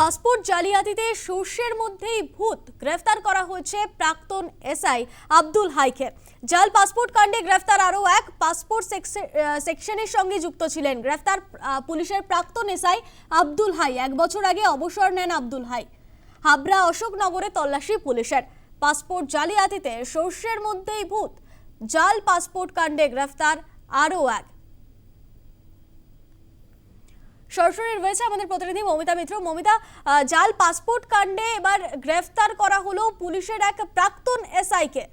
Passport জালিয়াতিতে শস্যের মধ্যেই ভূত গ্রেফতার করা হয়েছে প্রাক্তন এসআই আব্দুল হাইকে। জাল পাসপোর্ট কাণ্ডে গ্রেফতার আরও এক পাসপোর্ট সেকশে- সেকশনের সঙ্গে যুক্ত ছিলেন। গ্রেফতার পুলিশের প্রাক্তন এসআই আব্দুল হাই। এক বছর আগে অবসর নেন আব্দুল হাই। হাবড়া অশোকনগরে তল্লাশি পুলিশের। পাসপোর্ট জালিয়াতিতে শস্যের মধ্যেই ভূত। জাল পাসপোর্ট কাণ্ডে গ্রেফতার আরও এক। সরাসরি রয়েছে আমাদের প্রতিনিধি মমিতা মিত্র। মমিতা জাল পাসপোর্ট কাণ্ডে এবার গ্রেফতার করা হলো পুলিশের এক প্রাক্তন এসআইকে।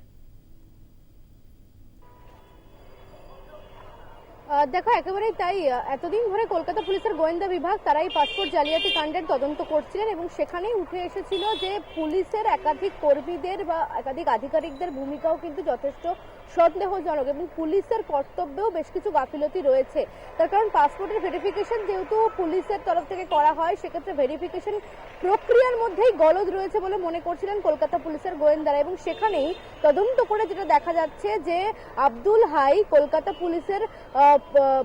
দেখো, একেবারেই তাই এতদিন ধরে কলকাতা পুলিশের গোয়েন্দা বিভাগ তারাই পাসপোর্ট জালিয়াতি কাণ্ডের তদন্ত করছিলেন এবং সেখানেই উঠে এসেছিল যে পুলিশের একাধিক কর্মীদের বা একাধিক আধিকারিকদের ভূমিকাও কিন্তু যথেষ্ট সন্দেহজনক এবং পুলিশের কর্তব্যেও বেশ কিছু গাফিলতি রয়েছে। তার কারণ পাসপোর্টের ভেরিফিকেশন যেহেতু পুলিশের তরফ থেকে করা হয়, সেক্ষেত্রে ভেরিফিকেশন প্রক্রিয়ার মধ্যেই গলদ রয়েছে বলে মনে করছিলেন কলকাতা পুলিশের গোয়েন্দারা এবং সেখানেই তদন্ত করে যেটা দেখা যাচ্ছে যে আব্দুল হাই কলকাতা পুলিশের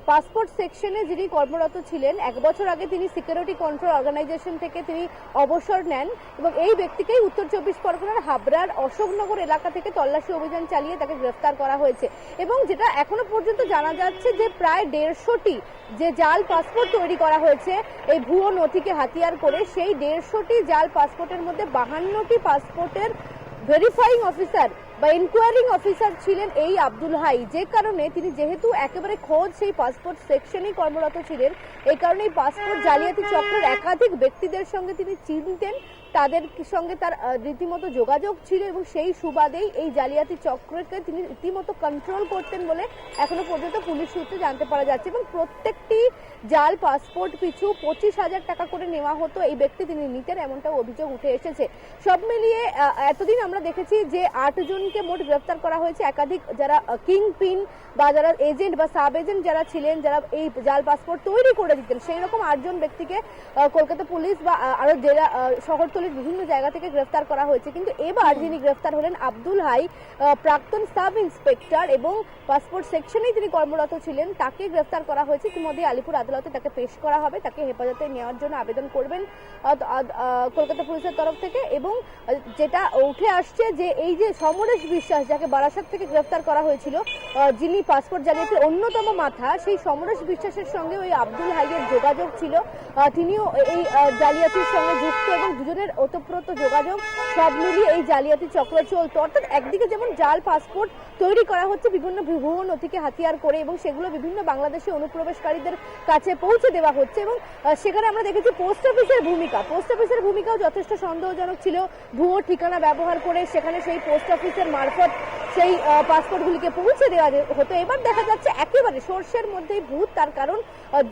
পাসপোর্ট সেকশনে যিনি কর্মরত ছিলেন, এক বছর আগে তিনি সিকিউরিটি কন্ট্রোল অর্গানাইজেশন থেকে তিনি অবসর নেন এবং এই ব্যক্তিকেই উত্তর চব্বিশ পরগনার হাবড়ার অশোকনগর এলাকা থেকে তল্লাশি অভিযান চালিয়ে তাকে গ্রেফতার করা হয়েছে। এবং যেটা এখনও পর্যন্ত জানা যাচ্ছে যে প্রায় দেড়শোটি যে জাল পাসপোর্ট তৈরি করা হয়েছে, এই ভুয়ো নথিকে হাতিয়ার করে সেই দেড়শোটি জাল পাসপোর্টের মধ্যে বাহান্নটি পাসপোর্টের ভেরিফাইং অফিসার বা ইনকোয়ারিং অফিসার ছিলেন এই আব্দুল হাই। যে কারণে তিনি যেহেতু একেবারে খোঁজ সেই পাসপোর্ট সেকশনেই কর্মরত ছিলেন, এই কারণে এই পাসপোর্ট জালিয়াতি চক্রের একাধিক ব্যক্তিদের সঙ্গে তিনি চিনতেন। তাদের সঙ্গে তার রীতিমতো যোগাযোগ ছিল এবং সেই সুবাদেই এই জালিয়াতি চক্রকে তিনি রীতিমতো কন্ট্রোল করতেন বলে এখনও পর্যন্ত পুলিশ সূত্রে জানতে পারা যাচ্ছে এবং প্রত্যেকটি জাল পাসপোর্ট পিছু পঁচিশ হাজার টাকা করে নেওয়া হতো এই ব্যক্তি তিনি নিতেন এমনটা অভিযোগ উঠে এসেছে। সব মিলিয়ে এতদিন আমরা দেখেছি যে আটজনকে মোট গ্রেফতার করা হয়েছে। একাধিক যারা কিং পিন বা যারা এজেন্ট বা সাব এজেন্ট যারা ছিলেন যারা এই জাল পাসপোর্ট তৈরি করে দিতেন সেই রকম আটজন ব্যক্তিকে কলকাতা পুলিশ বা আরও জেলা আহ, শহরতলির বিভিন্ন জায়গা থেকে গ্রেফতার করা হয়েছে। কিন্তু এবার যিনি গ্রেফতার হলেন আব্দুল হাই প্রাক্তন সাব ইন্সপেক্টর এবং পাসপোর্ট সেকশনেই তিনি কর্মরত ছিলেন, তাকে গ্রেফতার করা হয়েছে। ইতিমধ্যে আলিপুর আদালতে তাকে পেশ করা হবে। তাকে হেফাজতে নেওয়ার জন্য আবেদন করবেন কলকাতা পুলিশের তরফ থেকে এবং যেটা উঠে আসছে যে এই যে সমরেশ বিশ্বাস, যাকে বারাসাত থেকে গ্রেফতার করা হয়েছিল যিনি পাসপোর্ট জালিয়াতির অন্যতম মাথা, সেই সমরেশ বিশ্বাসের সঙ্গে ওই আব্দুল হাইয়ের যোগাযোগ ছিল। তিনিও এই জালিয়াতির সঙ্গে যুক্ত এবং দুজনের ওতপ্রোত যোগাযোগ, সব মিলিয়ে এই জালিয়াতি চক্র চলতো। অর্থাৎ একদিকে যেমন জাল, পাসপোর্ট তৈরি করা হচ্ছে বিভিন্ন ভুয়ো নথিকে হাতিয়ার করে এবং সেগুলো বিভিন্ন বাংলাদেশে অনুপ্রবেশকারীদের কাছে পৌঁছে দেওয়া হচ্ছে এবং সেখানে আমরা দেখেছি পোস্ট অফিসের ভূমিকা। পোস্ট অফিসের ভূমিকাও যথেষ্ট সন্দেহজনক ছিল। ভুয়ো ঠিকানা ব্যবহার করে সেখানে সেই পোস্ট অফিসের মারফত সেই পাসপোর্টগুলিকে পৌঁছে দেওয়া হতো। এবার দেখা যাচ্ছে একেবারে সর্ষের মধ্যেই ভূত তার কারণ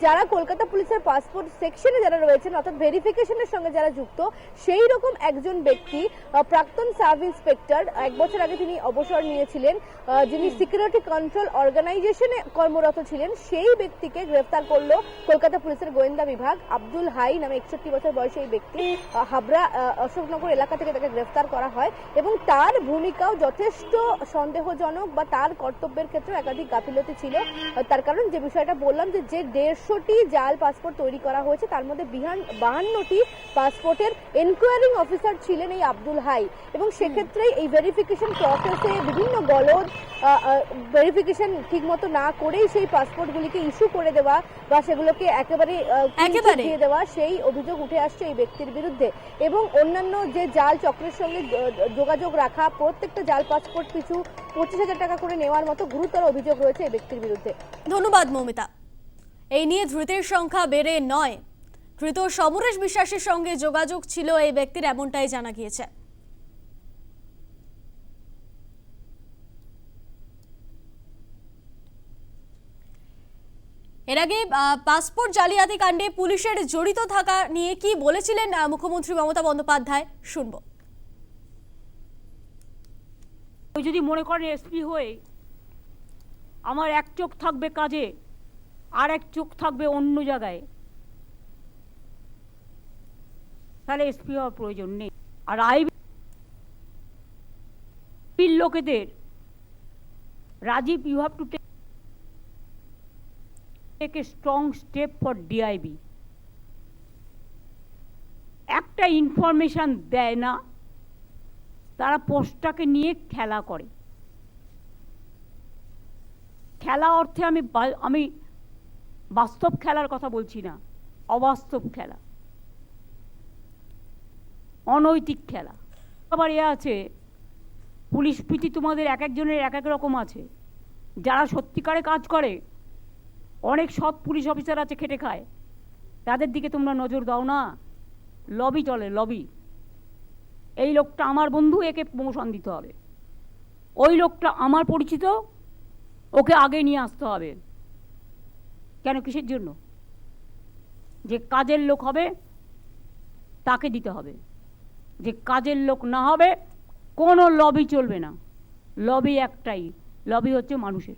যারা কলকাতা পুলিশের পাসপোর্ট সেকশনে যারা রয়েছেন অর্থাৎ ভেরিফিকেশনের সঙ্গে যারা যুক্ত সেই রকম একজন ব্যক্তি প্রাক্তন সাব ইন্সপেক্টর এক বছর আগে তিনি অবসর নিয়েছিলেন যিনি সিকিউরিটি কন্ট্রোল অর্গানাইজেশনে কর্মরত ছিলেন সেই ব্যক্তিকে গ্রেফতার করল কলকাতা পুলিশের গোয়েন্দা বিভাগ। আব্দুল হাই নামে একষট্টি বছর বয়সী এই ব্যক্তি হাবড়া অশোকনগর এলাকা থেকে তাকে গ্রেফতার করা হয় এবং তার ভূমিকাও যথেষ্ট সন্দেহজনক বা তার কর্তব্যের ক্ষেত্রে একাধিক গাফিলতি ছিল। তার কারণ যে বিষয়টা বললাম যে যে দেড়শোটি জাল পাসপোর্ট তৈরি করা হয়েছে তার মধ্যে বিহান বাহান্নটি পাসপোর্টের এনকোয়ারিং অফিসার ছিলেন এই আব্দুল হাই। এবং সেক্ষেত্রে এই ভেরিফিকেশন প্রসেসে বিভিন্ন গলদ ভেরিফিকেশন ঠিকমতো না করেই সেই পাসপোর্টগুলিকে ইস্যু করে দেওয়া বা সেগুলোকে একেবারে দিয়ে দেওয়া সেই অভিযোগ উঠে আসছে এই ব্যক্তির বিরুদ্ধে। এবং অন্যান্য যে জাল চক্রের সঙ্গে যোগাযোগ রাখা প্রত্যেকটা জাল পাসপোর্ট পিছু পঁচিশ হাজার টাকা করে নেওয়ার মতো গুরুতর অভিযোগ রয়েছে এই ব্যক্তির বিরুদ্ধে। ধন্যবাদ, মমিতা। এই নিয়ে ধৃতের সংখ্যা বেড়ে নয়। ধৃত সমরেশ বিশ্বাসের সঙ্গে যোগাযোগ ছিল এই ব্যক্তির, এমনটাই জানা গিয়েছে। এর আগে পাসপোর্ট জালিয়াতি কাণ্ডে পুলিশের জড়িত থাকা নিয়ে কি বলেছিলেন মুখ্যমন্ত্রী মমতা বন্দ্যোপাধ্যায়? শুনব। ওই যদি মনে করেন এসপি হয়ে আমার এক চোখ থাকবে কাজে, আর এক চোখ থাকবে অন্য জায়গায়, তাহলে এসপি হওয়ার প্রয়োজন নেই। আর আইবির লোকেদের, Rajiv you have to take a strong step for the IB একটা ইনফরমেশান দেয় না তারা পোস্টটাকে নিয়ে খেলা করে। খেলা অর্থে আমি আমি বাস্তব খেলার কথা বলছি না, অবাস্তব খেলা। অনৈতিক খেলা। আবার এ আছে, পুলিশ প্রীতি তোমাদের এক একজনের এক এক রকম আছে। যারা সত্যিকারে কাজ করে, অনেক সৎ পুলিশ অফিসার আছে খেটে খায়। তাদের দিকে তোমরা নজর দাও না। লবি চলে, লবি। এই লোকটা আমার বন্ধু, একে প্রমোশন দিতে হবে। ওই লোকটা আমার পরিচিত, ওকে আগে নিয়ে আসতে হবে। কেন? কিসের জন্য? যে কাজের লোক হবে, তাকে দিতে হবে। যে কাজের লোক না হবে, কোনো লবি চলবে না। লবি একটাই লবি হচ্ছে মানুষের।